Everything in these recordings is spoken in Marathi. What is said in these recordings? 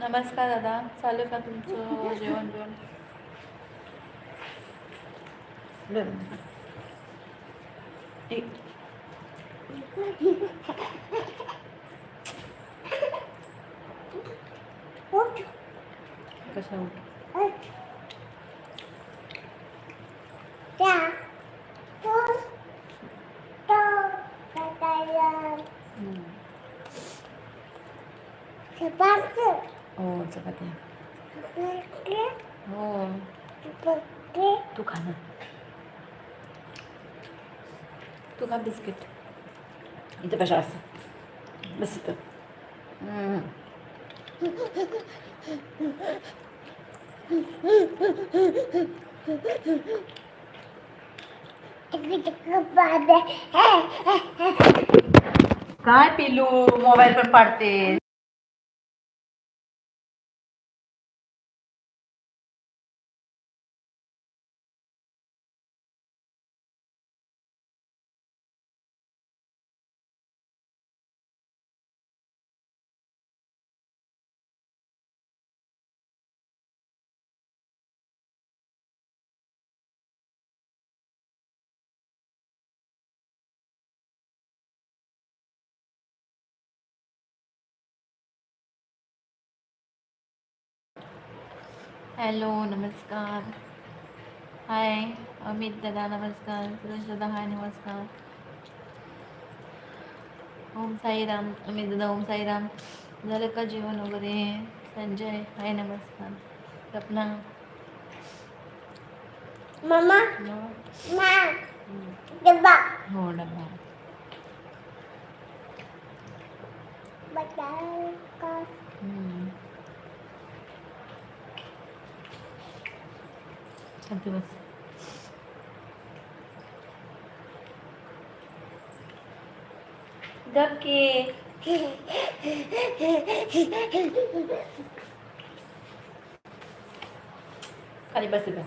नमस्कार दादा चालू का तुमचं जेवण जेवण कशा उठ हम्म. हो चपात्या हो तू खा ना तू खा बिस्किट इथं कशा असं बस इथं हम्म. काय पिलू? मोबाईल पण पाडते हॅलो नमस्कार। हाय अमित दादा नमस्कार। सुरेश दादा हाय नमस्कार। ओम साईराम अमित दादा ओम साईराम। झालं का जेवण वगैरे? संजय हाय नमस्कार। सपना ma, हम्म. coba हो डबा baca हम्म. शांती बस गप की खाली बस इथं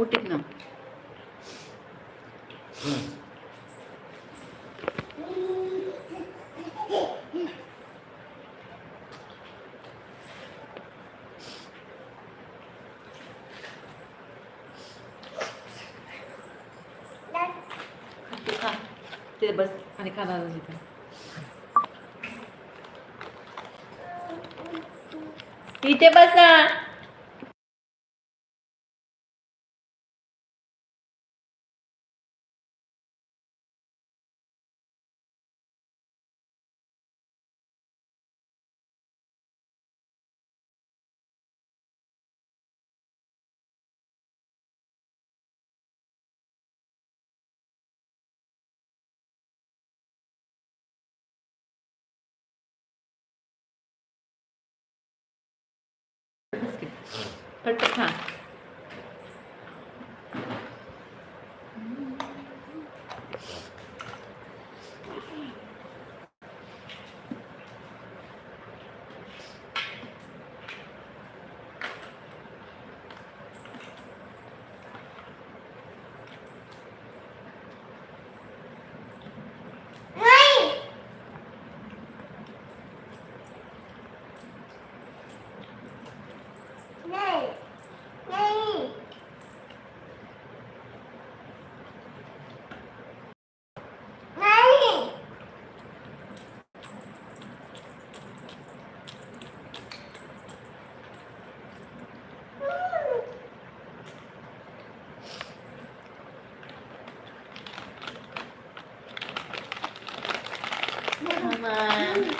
उठीत ना dan तू खा तिथे बस आणि खाना तिथे इथे बस ना हां मामा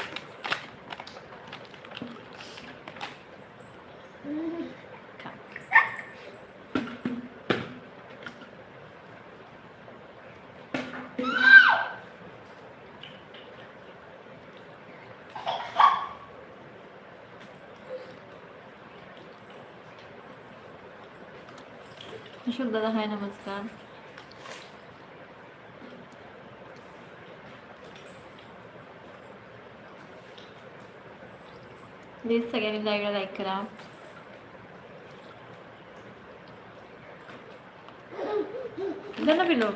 खा अशोक दादा हाय नमस्कार प्लीज सगळ्यांनी लाईव्हला लाईक करा. ना पिलो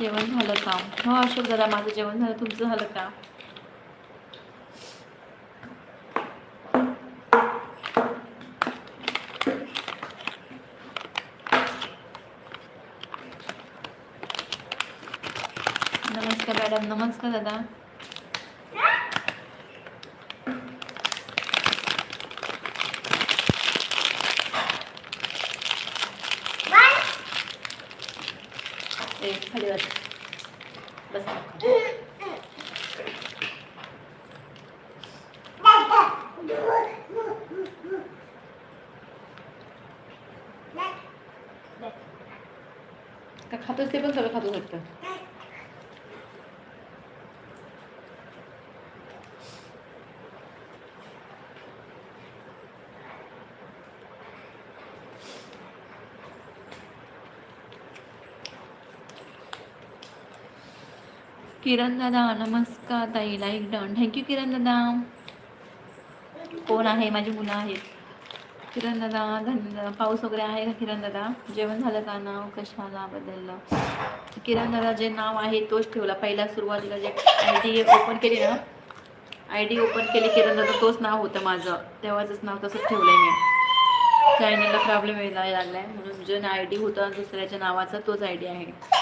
जेवण झालं का? हो अशोक दादा माझं जेवण झालं. तुमचं झालं का? да да किरण दादा नमस्कार ताई लाईक डन थँक्यू किरण दादा. कोण आहे? माझी मुलं आहेत. किरण दादा धन्य पाऊस वगैरे आहे का किरण दादा? जेवण झालं का नाव? कशाला बदललं? किरण दादा जे नाव आहे तोच ठेवला. पहिला सुरुवातीला जे आय डी ओपन केली ना आय डी ओपन केली किरण दादा तोच नाव होतं माझं. तेव्हाचंच नाव तसंच ठेवलं आहे मी चॅनलला प्रॉब्लेम यायला लागला आहे म्हणून जे आय डी होतं दुसऱ्याच्या नावाचा तोच आय डी आहे.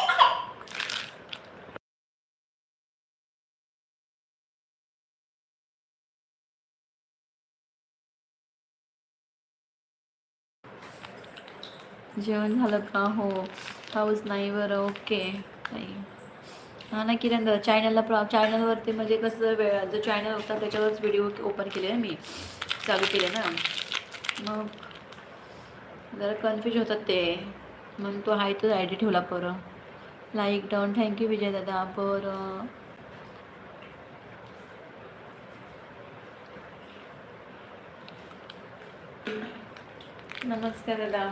जेवण झालं का? हो. पाऊस नाही बरं. ओके. नाही. हां ना किरण चॅनलला प्रॉ चॅनलवरती म्हणजे कसं वेळ जो चॅनल होता त्याच्यावरच व्हिडिओ ओपन केले मी. चालू केले ना. मग जरा कन्फ्यूज होतात ते. मग तो आहे तो आय डी ठेवला बरं लाईक डाऊन थँक्यू विजय दादा. बरं. नमस्कार दादा.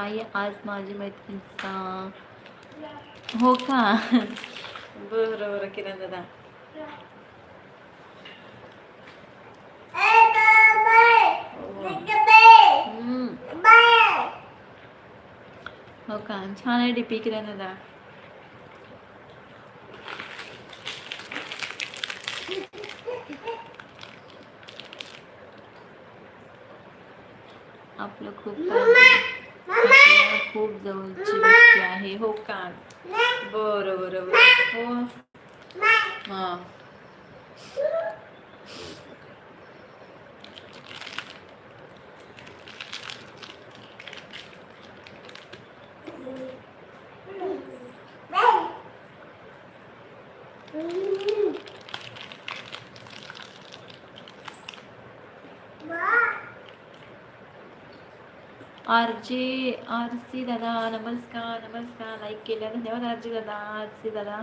ताई आज माझी मैत्रिणीचा हो का? बरं बरं किरण दादा हो का? छान आहे डीपी किरण दादा आहे हो का? बरं बरं बरं. हो. हां. आर जे आर सी दादा नमस्कार नमस्कार. लाईक केल्या धन्यवाद आर जे दादा आर सी दादा.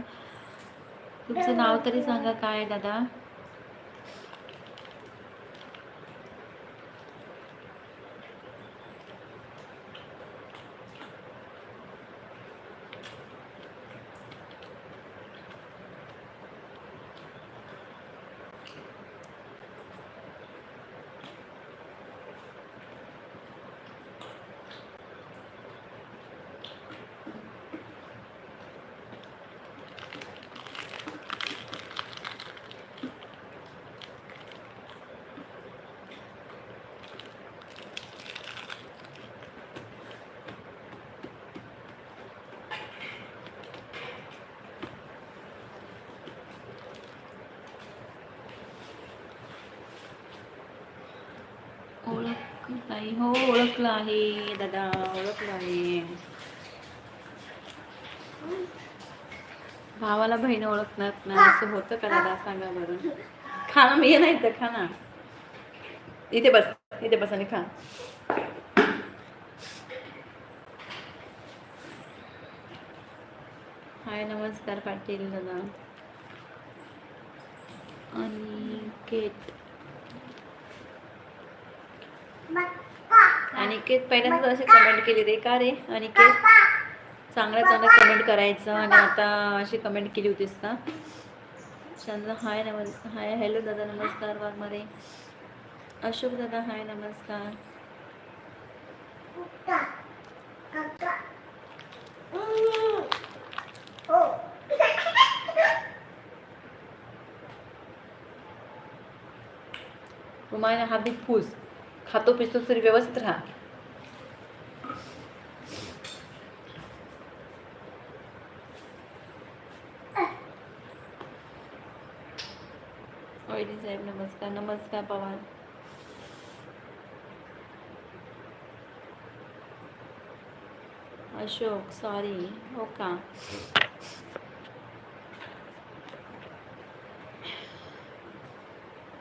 तुमचं नाव तरी सांगा काय दादा? ओळख नाही. हो ओळखलं आहे. दादा ओळखलं आहे. भावाला बहीण ओळखणार नाही. असं होतं का दादा? सांगा बरं. खाना मी नाही तर खा ना. इथे बस इथे बस आणि खा. हाय नमस्कार पाटील दादा. आणि अनिकेत. अनिकेत पहिल्यांदा असे कमेंट केली रे का रे? अनिकेत चांगला चांगलं कमेंट करायचं आणि आता अशी कमेंट केली होतीस का चंद्र हाय नमस्कार हाय हॅलो दादा नमस्कार वाघमारे. अशोक दादा हाय नमस्कार. तुम्हाला हा बी फूस. खातो पितो तरी व्यवस्थित राहा. नमस्कार नमस्कार पवार अशोक सॉरी हो का?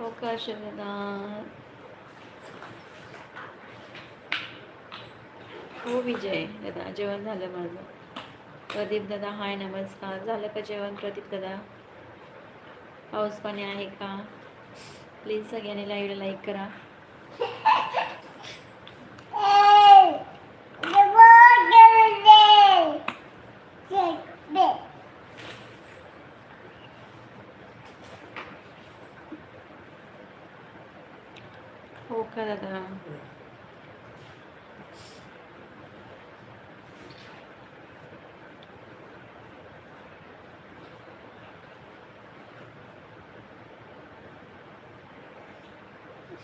हो का अशोक दादा हो विजय दादा जेवण झालं माझं. प्रदीप दादा हाय नमस्कार. झालं का जेवण प्रदीप दादा? पाऊस पाणी आहे का? प्लीज सगळ्यांनी लाईव्हला लाईक करा.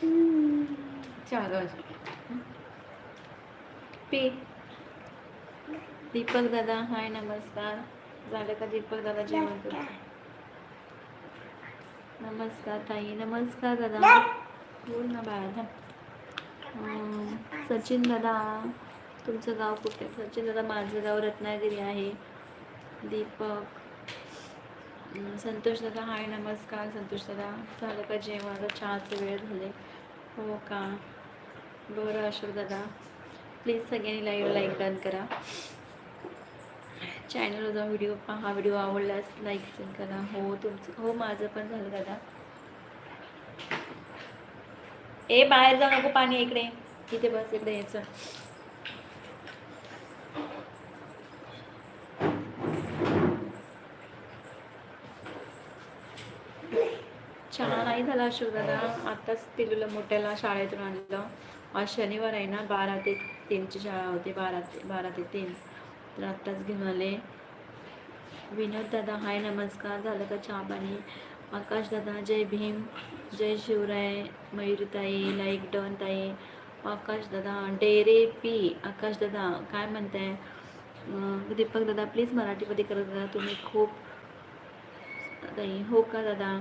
चार आहे. पी. दीपक दादा हाय नमस्कार. झालं का दीपक दादा जेवण नमस्कार ताई नमस्कार दादा. बोल ना बाळा सचिन दादा तुमचं गाव कुठे? सचिन दादा माझं गाव रत्नागिरी आहे. दीपक. संतोष दादा हाय नमस्कार. संतोष दादा झालं का जेवण? आता चहाचे वेळ झाले. हो का? बरं अशोक दादा. प्लीज सगळ्यांनी लाईव्ह लाईक डन करा. चॅनलवर जाऊन व्हिडिओ पहा. व्हिडिओ आवडल्यास लाईक करा. हो तुमचं हो माझं पण झालं दादा. ए बाहेर जाऊ नको पाणी इकडे. इथे बस इकडे यायचं. चहा नाही झाला अशोक दादा आत्ताच पिलूला मोठ्याला शाळेतून आणलं. आज शनिवार आहे ना बारा ते तीनची शाळा होती बारा ते बारा ते तीन. तर आत्ताच घेऊन आले. विनोद दादा हाय नमस्कार. झालं का चहा पाणी? आकाश दादा जय भीम जय शिवराय मयूरताई लाईक डन ताई. आकाश दादा डेरे पी. आकाश दादा काय म्हणताय? दीपक दादा प्लीज मराठीमध्ये करत दादा. तुम्ही खूप ताई हो का दादा?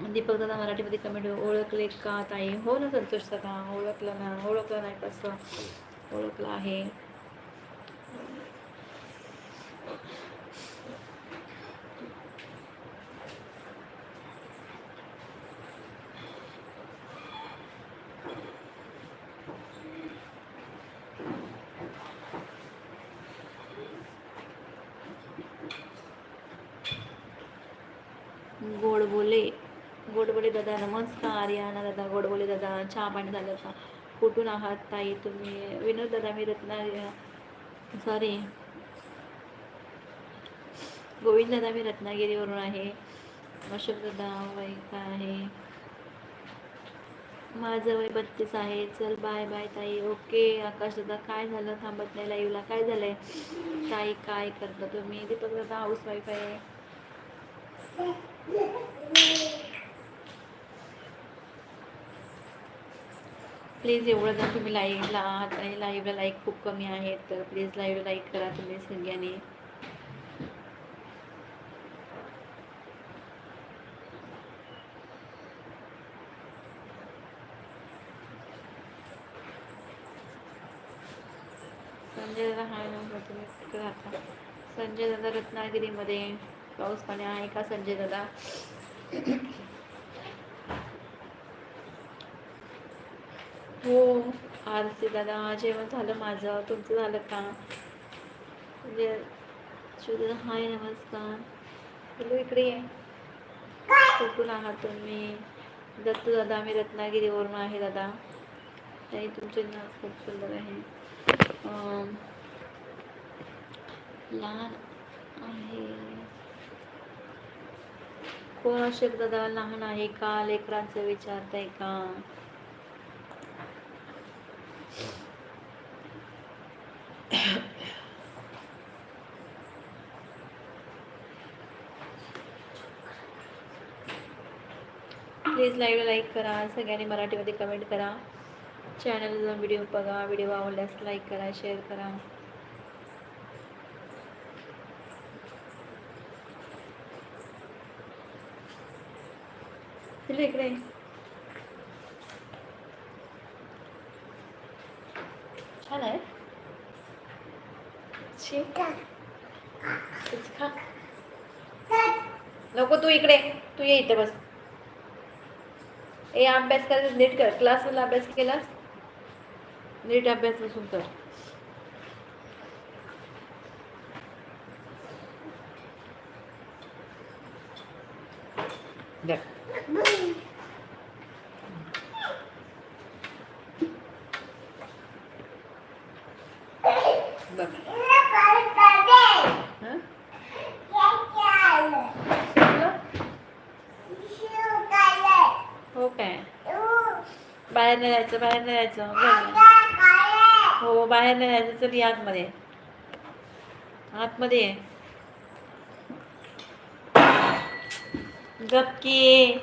म्हणजे दीपक दादा मराठीमध्ये कमेंट ओळखले का ताई? हो ना संतोष दादा ओळखलं ना ओळखलं नाही कसं? ओळखलं आहे गोड बोले गोड दादा नमस्कार याना दादा गोड बोले दादा चहा पाणी झालं का? कुठून आहात ताई तुम्ही? विनोद दादा मी रत्ना सॉरी गोविंद दादा मी रत्नागिरीवरून आहे. अशोक दादा वय काय आहे. माझं वय बत्तीस आहे. चल बाय बाय ताई. ओके आकाश दादा काय झालं? थांबत नाही लाईव्हला काय झालंय? ताई काय करता तुम्ही? दीपक दादा हाऊस वाईफ आहे. प्लीज एवढं जर तुम्ही लाईव्हला आहात आणि लाईव्हला लाईक खूप कमी आहेत तर प्लीज लाईव्हला लाईक करा तुम्ही सगळ्यांनी संजय दादा हाय नंबर तुम्ही राहता संजय दादा रत्नागिरीमध्ये पाऊस पाणी आहे का संजय दादा? हो आरती दादा जेवण झालं माझं. तुमचं झालं का? म्हणजे शुद्ध हाय नमस्कार. हॅलो इकडे ये. कुठून आहात तुम्ही. दत्तू दादा मी रत्नागिरीवरून आहे दादा. ताई तुमचे नाव खूप सुंदर आहे. लहान आहे. कोण असेल दादा? लहान आहे का? लेकरांचं विचारताय का? प्लीज लाईव्ह लाईक करा सगळ्यांनी मराठीमध्ये कमेंट करा. चॅनल जाऊन व्हिडिओ बघा व्हिडिओ आवडल्यास लाईक करा शेअर करा. इकडे इकडे छान आहे शी. तेच खा नको तू इकडे तू ये इथे बस ए अभ्यास करायचा नीट कर. क्लासमधला अभ्यास केलास? नीट अभ्यास बसून कर Yeah. बघ हं? हो काय बाहेर नाही जायचं बाहेर नाही जायचं हो बाहेर नाही जायचं चल ये आतमध्ये. आतमध्ये ये. गप की